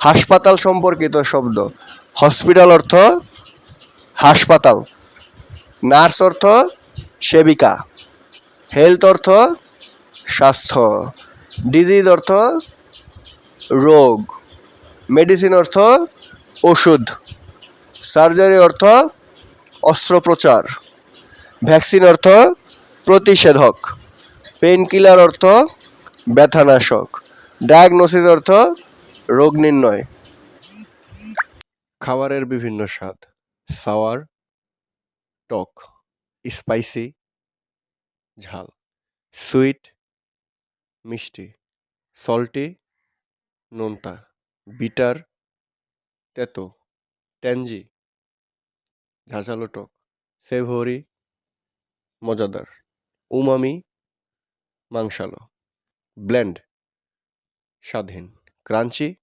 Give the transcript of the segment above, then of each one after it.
হাসপাতাল সম্পর্কিত শব্দ। হসপিটাল অর্থ হাসপাতাল। নার্স অর্থ সেবিকা। হেলথ অর্থ স্বাস্থ্য। ডিজিজ অর্থ রোগ। মেডিসিন অর্থ ওষুধ। সার্জারি অর্থ অস্ত্রোপচার। ভ্যাকসিন অর্থ প্রতিষেধক। পেন কিলার অর্থ ব্যথানাশক। ডায়াগনোসিস অর্থ রোগ নির্ণয়। খাবারের বিভিন্ন স্বাদ। সাওয়ার, টক, স্পাইসি, ঝাল। সুইট, মিষ্টি। সল্টি, নোনতা। বিটার, তেতো। ট্যাঞ্জি ঝাঁঝালো টক। সেভরি, মজাদার। উমামি, মাংসালো। ব্ল্যান্ড স্বাধীন ক্রাঞ্চি,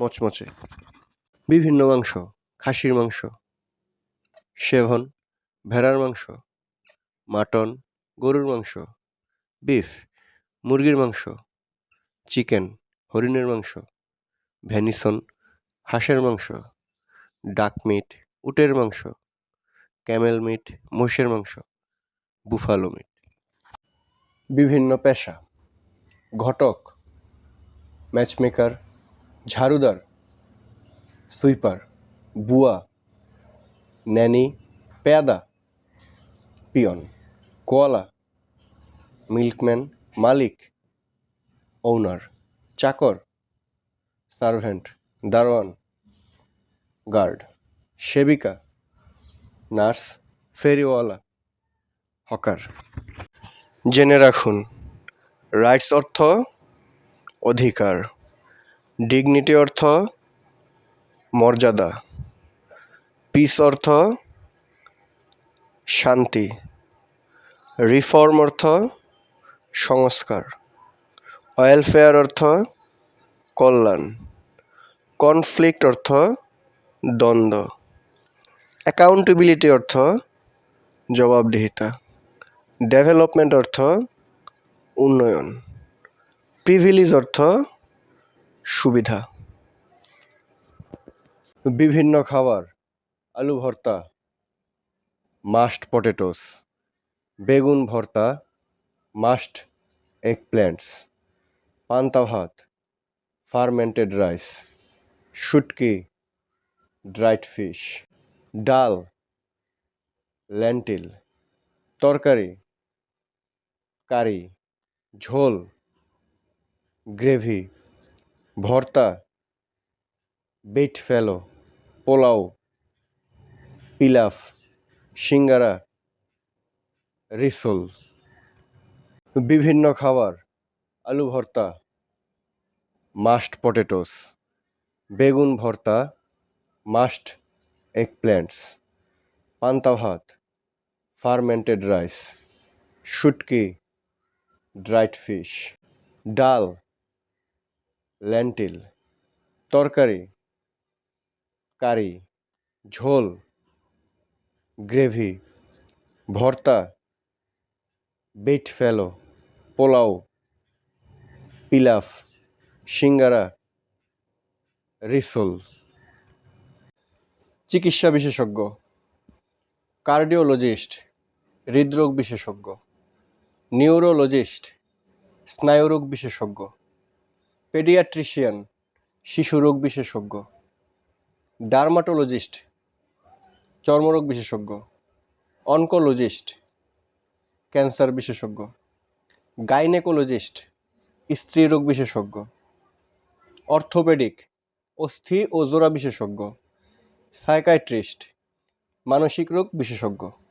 মচমচে। বিভিন্ন মাংস, খাসির মাংস, সেভন, ভেড়ার মাংস, মাটন, গরুর মাংস, বিফ, মুরগির মাংস, চিকেন, হরিণের মাংস ভ্যানিসন হাঁসের মাংস, ডাক মিট, উটের মাংস, ক্যামেল মিট মোষের মাংস, বুফালো মিট। বিভিন্ন পেশা। ঘটক। ম্যাচমেকার ঝাড়ুদার সুইপার বুয়া ন্যানি পেয়াদা, পিয়ন, কোয়ালা, মিল্কম্যান, মালিক ওনার চাকর সার্ভেন্ট দারোয়ান গার্ড সেবিকা, নার্স, ফেরিওয়ালা, হকার। জেনে রাখুন রাইটস অর্থ অধিকার। ডিগনিটি অর্থ মর্যাদা। পিস অর্থ শান্তি। রিফর্ম অর্থ সংস্কার। ওয়েলফেয়ার অর্থ কল্যাণ। কনফ্লিক্ট অর্থ দ্বন্দ্ব। অ্যাকাউন্টেবিলিটি অর্থ জবাবদিহিতা। ডেভেলপমেন্ট অর্থ উন্নয়ন। প্রিভিলিজ অর্থ সুবিধা। বিভিন্ন খাবার, আলু ভর্তা মাস্ট পটেটোস বেগুন ভর্তা মাস্ট এগ প্ল্যান্টস পান্তা ভাত ফার্মেন্টেড রাইস শুটকি ড্রাইড ফিশ ডাল ল্যান্টিল তরকারি, কারি, ঝোল গ্রেভি, ভর্তা, বেট ফেলো, পোলাও, পিলাফ, সিঙ্গারা, রিসোল। বিভিন্ন খাবার, আলু ভর্তা, মাস্ট পটেটোস, বেগুন ভর্তা, মাস্ট এগ প্ল্যান্টস পান্তা ভাত, ফার্মেন্টেড রাইস, শুটকি, ড্রাইড ফিশ, ডাল। ল্যান্টিল তরকারি, কারি, ঝোল, গ্রেভি, ভর্তা, বেট ফেলো, পোলাও, পিলাফ, সিঙ্গারা রিসোল চিকিৎসা বিশেষজ্ঞ, কার্ডিওলজিস্ট, হৃদরোগ বিশেষজ্ঞ, নিউরোলজিস্ট, স্নায়ুরোগ বিশেষজ্ঞ। পেডিয়াট্রিশিয়ান, শিশু রোগ বিশেষজ্ঞ। ডার্মাটোলজিস্ট, চর্মরোগ বিশেষজ্ঞ। অনকোলজিস্ট, ক্যান্সার বিশেষজ্ঞ। গাইনেকোলজিস্ট, স্ত্রী রোগ বিশেষজ্ঞ। অর্থোপেডিক, অস্থি ও জোড়া বিশেষজ্ঞ। সাইকাইট্রিস্ট, মানসিক রোগ বিশেষজ্ঞ।